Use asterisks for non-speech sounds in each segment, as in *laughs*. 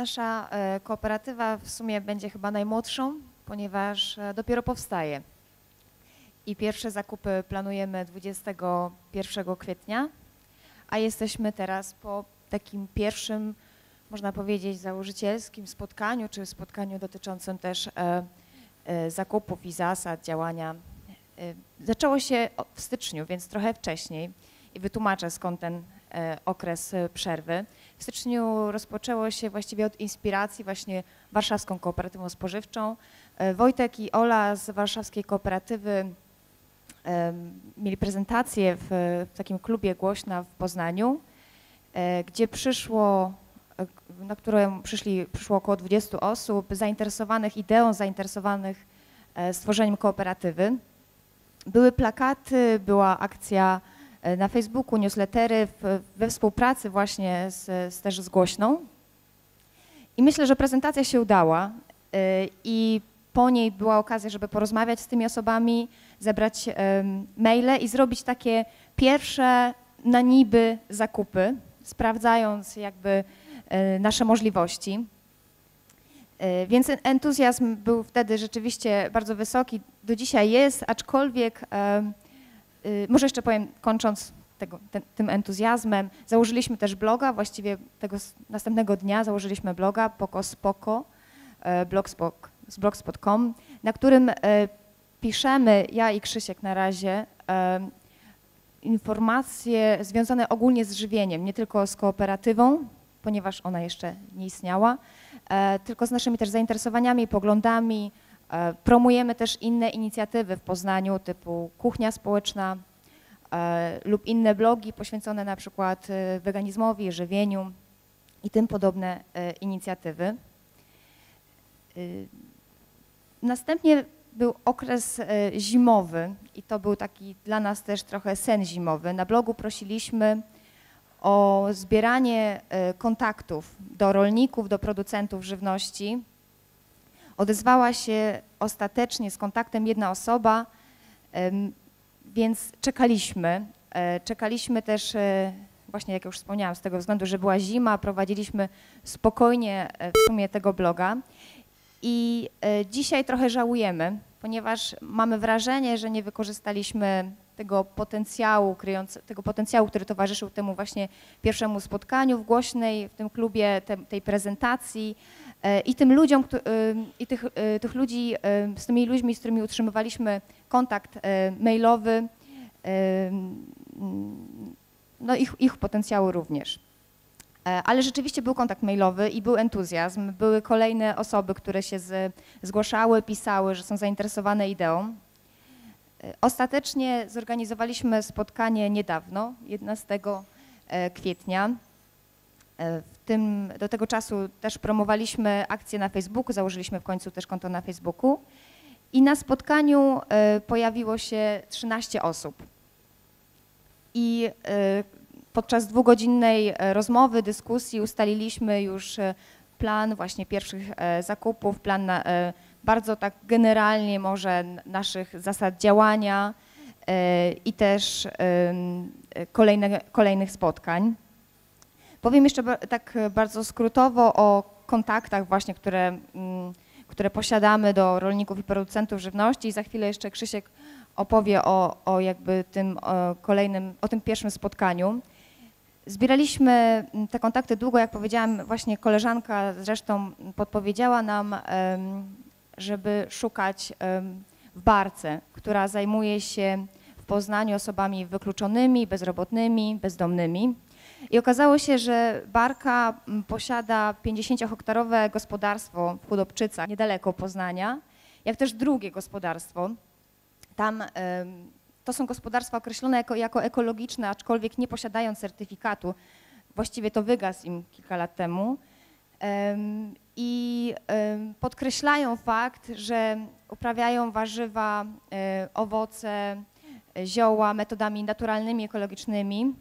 Nasza e, kooperatywa w sumie będzie chyba najmłodszą, ponieważ e, dopiero powstaje. I pierwsze zakupy planujemy 21 kwietnia, a jesteśmy teraz po takim pierwszym, można powiedzieć, założycielskim spotkaniu, czy spotkaniu dotyczącym też e, zakupów i zasad działania. Zaczęło się w styczniu, więc trochę wcześniej i wytłumaczę skąd ten okres e, przerwy. W styczniu rozpoczęło się właściwie od inspiracji właśnie warszawską kooperatywą spożywczą. E, Wojtek i Ola z warszawskiej kooperatywy mieli prezentację w, takim klubie Głośna w Poznaniu, e, gdzie przyszło, e, na którą przyszli, przyszło około 20 osób zainteresowanych ideą, zainteresowanych e, stworzeniem kooperatywy. Były plakaty, była akcja e, na Facebooku, newslettery w, we współpracy właśnie z, z też z Głośną. I myślę, że prezentacja się udała e, i po niej była okazja, żeby porozmawiać z tymi osobami, zebrać maile i zrobić takie pierwsze na niby zakupy, sprawdzając jakby e, nasze możliwości. E, Więc en- entuzjazm był wtedy rzeczywiście bardzo wysoki, do dzisiaj jest, aczkolwiek może jeszcze powiem, kończąc tego, ten, tym entuzjazmem, założyliśmy też bloga, właściwie tego następnego dnia założyliśmy bloga Poko Spoko, e, blogspot, z blogspot.com, na którym e, piszemy, ja i Krzysiek na razie, e, informacje związane ogólnie z żywieniem, nie tylko z kooperatywą, ponieważ ona jeszcze nie istniała, tylko z naszymi też zainteresowaniami, poglądami. E, Promujemy też inne inicjatywy w Poznaniu, typu kuchnia społeczna e, lub inne blogi poświęcone na przykład e, weganizmowi, żywieniu i tym podobne inicjatywy. Następnie był okres zimowy i to był taki dla nas też trochę sen zimowy. Na blogu prosiliśmy o zbieranie kontaktów do rolników, do producentów żywności. Odezwała się ostatecznie z kontaktem jedna osoba, więc czekaliśmy. E, Czekaliśmy też, e, właśnie jak już wspomniałam, z tego względu, że była zima, prowadziliśmy spokojnie e, w sumie tego bloga. I dzisiaj trochę żałujemy, ponieważ mamy wrażenie, że nie wykorzystaliśmy tego potencjału, kryjąc, tego potencjału, który towarzyszył temu właśnie pierwszemu spotkaniu w Głośnej, w tym klubie, te, tej prezentacji i tym ludziom, y, i tych, y, tych ludzi, z tymi ludźmi, z którymi utrzymywaliśmy kontakt e, mailowy, mm, no ich, ich potencjału również. E, Ale rzeczywiście był kontakt mailowy i był entuzjazm. Były kolejne osoby, które się z, zgłaszały, pisały, że są zainteresowane ideą. E, Ostatecznie zorganizowaliśmy spotkanie niedawno, 11 e, kwietnia. Tym, do tego czasu też promowaliśmy akcję na Facebooku, założyliśmy w końcu też konto na Facebooku. I na spotkaniu e, pojawiło się 13 osób. I e, podczas dwugodzinnej e, rozmowy, dyskusji ustaliliśmy już plan właśnie pierwszych zakupów, plan na, bardzo tak generalnie może naszych zasad działania i też kolejne, kolejnych spotkań. Powiem jeszcze tak e, bardzo skrótowo o kontaktach właśnie, które, mm, które posiadamy do rolników i producentów żywności i za chwilę jeszcze Krzysiek opowie o, o jakby tym kolejnym, o tym pierwszym spotkaniu. Zbieraliśmy mm, te kontakty długo, jak powiedziałam, właśnie koleżanka zresztą podpowiedziała nam, żeby szukać w Barce, która zajmuje się w Poznaniu osobami wykluczonymi, bezrobotnymi, bezdomnymi. I okazało się, że Barka mm, posiada 50-hektarowe gospodarstwo w Chudobczycach, niedaleko Poznania, jak też drugie gospodarstwo. Tam to są gospodarstwa określone jako, jako ekologiczne, aczkolwiek nie posiadają certyfikatu. Właściwie to wygasł im kilka lat temu. Em, I podkreślają fakt, że uprawiają warzywa, e, owoce, e, zioła metodami naturalnymi, ekologicznymi.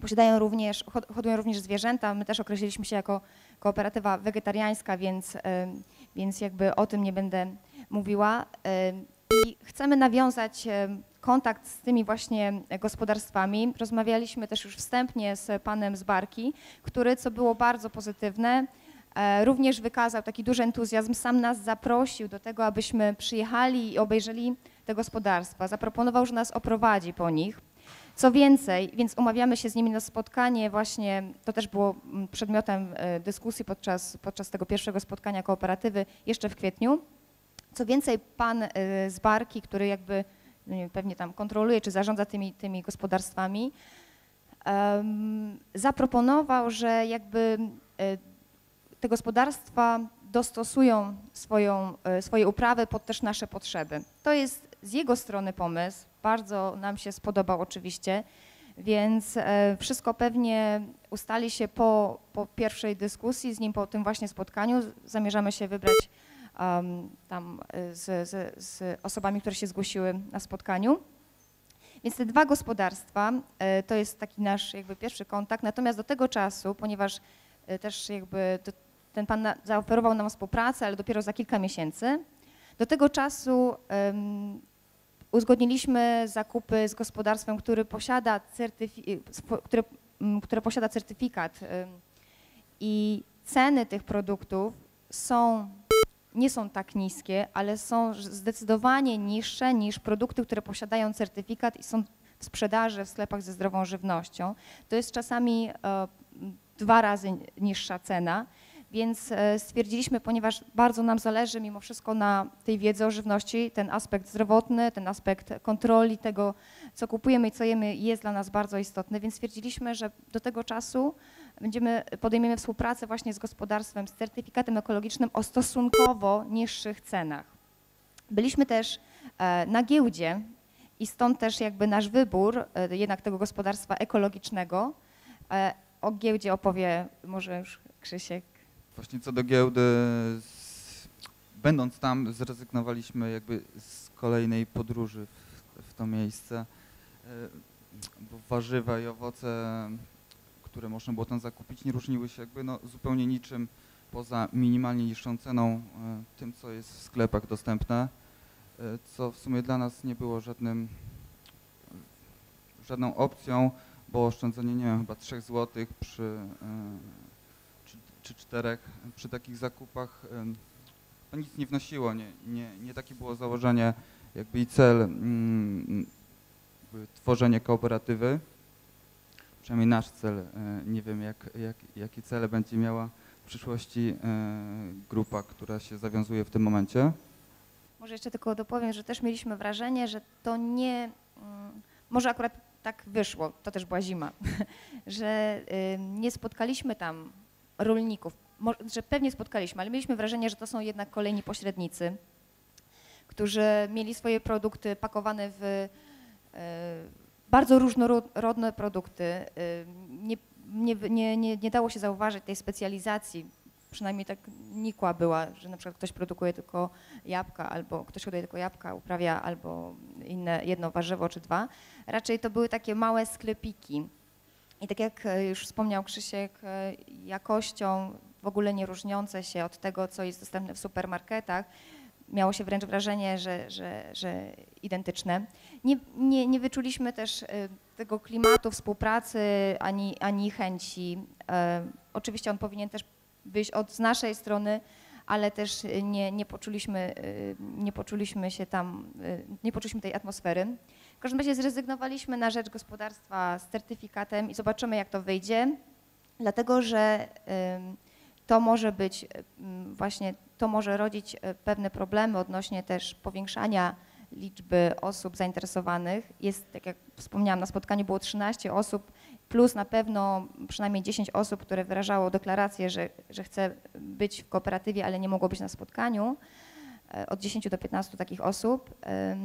Posiadają również, hod- hodują również zwierzęta. My też określiliśmy się jako kooperatywa wegetariańska, więc, więc jakby o tym nie będę mówiła. I chcemy nawiązać kontakt z tymi właśnie gospodarstwami. Rozmawialiśmy też już wstępnie z panem z Barki, który, co było bardzo pozytywne, e, również wykazał taki duży entuzjazm, sam nas zaprosił do tego, abyśmy przyjechali i obejrzeli te gospodarstwa. Zaproponował, że nas oprowadzi po nich. Co więcej, więc umawiamy się z nimi na spotkanie właśnie, to też było mm, przedmiotem e, dyskusji podczas, podczas tego pierwszego spotkania kooperatywy jeszcze w kwietniu. Co więcej, pan e, z Barki, który jakby nie wiem, pewnie tam kontroluje czy zarządza tymi, tymi gospodarstwami, em, zaproponował, że jakby e, te gospodarstwa dostosują swoją, swoje uprawy pod też nasze potrzeby. To jest z jego strony pomysł, bardzo nam się spodobał oczywiście, więc e, wszystko pewnie ustali się po, po pierwszej dyskusji z nim, po tym właśnie spotkaniu. Zamierzamy się wybrać um, tam e, z, z, z osobami, które się zgłosiły na spotkaniu. Więc te dwa gospodarstwa e, to jest taki nasz jakby pierwszy kontakt. Natomiast do tego czasu, ponieważ też jakby ten pan zaoferował nam współpracę, ale dopiero za kilka miesięcy, do tego czasu uzgodniliśmy zakupy z gospodarstwem, który posiada, spo- które, które posiada certyfikat i ceny tych produktów są nie są tak niskie, ale są zdecydowanie niższe niż produkty, które posiadają certyfikat i są w sprzedaży w sklepach ze zdrową żywnością. To jest czasami e, dwa razy niższa cena, więc e, stwierdziliśmy, ponieważ bardzo nam zależy mimo wszystko na tej wiedzy o żywności, ten aspekt zdrowotny, ten aspekt kontroli tego, co kupujemy i co jemy jest dla nas bardzo istotny, więc stwierdziliśmy, że do tego czasu będziemy, podejmiemy współpracę właśnie z gospodarstwem z certyfikatem ekologicznym o stosunkowo niższych cenach. Byliśmy też e, na giełdzie i stąd też jakby nasz wybór e, jednak tego gospodarstwa ekologicznego. O giełdzie opowie może już Krzysiek. Właśnie co do giełdy, z, będąc tam zrezygnowaliśmy jakby z kolejnej podróży w, w to miejsce, e, bo warzywa i owoce, które można było tam zakupić, nie różniły się jakby no, zupełnie niczym poza minimalnie niższą ceną e, tym, co jest w sklepach dostępne, e, co w sumie dla nas nie było żadnym, żadną opcją, bo oszczędzenie, nie wiem, chyba 3 zł przy czy, czterech przy takich zakupach to nic nie wnosiło, nie, nie, nie takie było założenie jakby i cel mm, jakby tworzenie kooperatywy, przynajmniej nasz cel, e, nie wiem jak, jak, jakie cele będzie miała w przyszłości e, grupa, która się zawiązuje w tym momencie. Może jeszcze tylko dopowiem, że też mieliśmy wrażenie, że to nie, mm, może akurat tak wyszło, to też była zima, *laughs* że nie spotkaliśmy tam rolników, że pewnie spotkaliśmy, ale mieliśmy wrażenie, że to są jednak kolejni pośrednicy, którzy mieli swoje produkty pakowane w y, bardzo różnorodne produkty. Y, Nie, nie, nie, nie, nie dało się zauważyć tej specjalizacji, przynajmniej tak nikła była, że na przykład ktoś produkuje tylko jabłka, albo ktoś hoduje tylko jabłka, uprawia albo inne, jedno warzywo czy dwa. Raczej to były takie małe sklepiki. I tak jak e, już wspomniał Krzysiek, e, jakością w ogóle nie różniące się od tego, co jest dostępne w supermarketach, miało się wręcz wrażenie, że, że, że identyczne. Nie, nie, nie wyczuliśmy też e, tego klimatu współpracy ani, ani chęci. Oczywiście on powinien też wyjść od z naszej strony, ale też nie, nie, poczuliśmy, e, nie poczuliśmy się tam, e, nie poczuliśmy tej atmosfery. W każdym razie zrezygnowaliśmy na rzecz gospodarstwa z certyfikatem i zobaczymy, jak to wyjdzie, dlatego że to może być ym, właśnie, to może rodzić pewne problemy odnośnie też powiększania liczby osób zainteresowanych. Jest, tak jak wspomniałam, na spotkaniu było 13 osób, plus na pewno przynajmniej 10 osób, które wyrażało deklarację, że, że chce być w kooperatywie, ale nie mogło być na spotkaniu. E, Od 10 do 15 takich osób. E,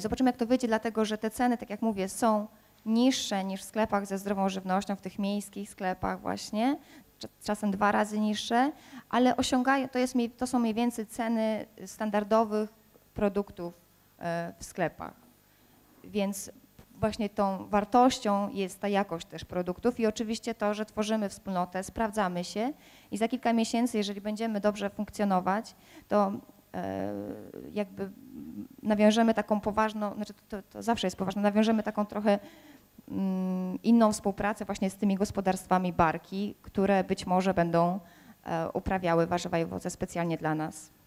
Zobaczymy, jak to wyjdzie, dlatego że te ceny, tak jak mówię, są niższe niż w sklepach ze zdrową żywnością, w tych miejskich sklepach właśnie, cza- czasem dwa razy niższe, ale osiągają, to, jest, to są mniej więcej ceny standardowych produktów e, w sklepach. Więc właśnie tą wartością jest ta jakość też produktów i oczywiście to, że tworzymy wspólnotę, sprawdzamy się i za kilka miesięcy, jeżeli będziemy dobrze funkcjonować, to e, jakby nawiążemy taką poważną, znaczy to, to, zawsze jest poważne, nawiążemy taką trochę mm, inną współpracę właśnie z tymi gospodarstwami barki, które być może będą e, uprawiały warzywa i owoce specjalnie dla nas.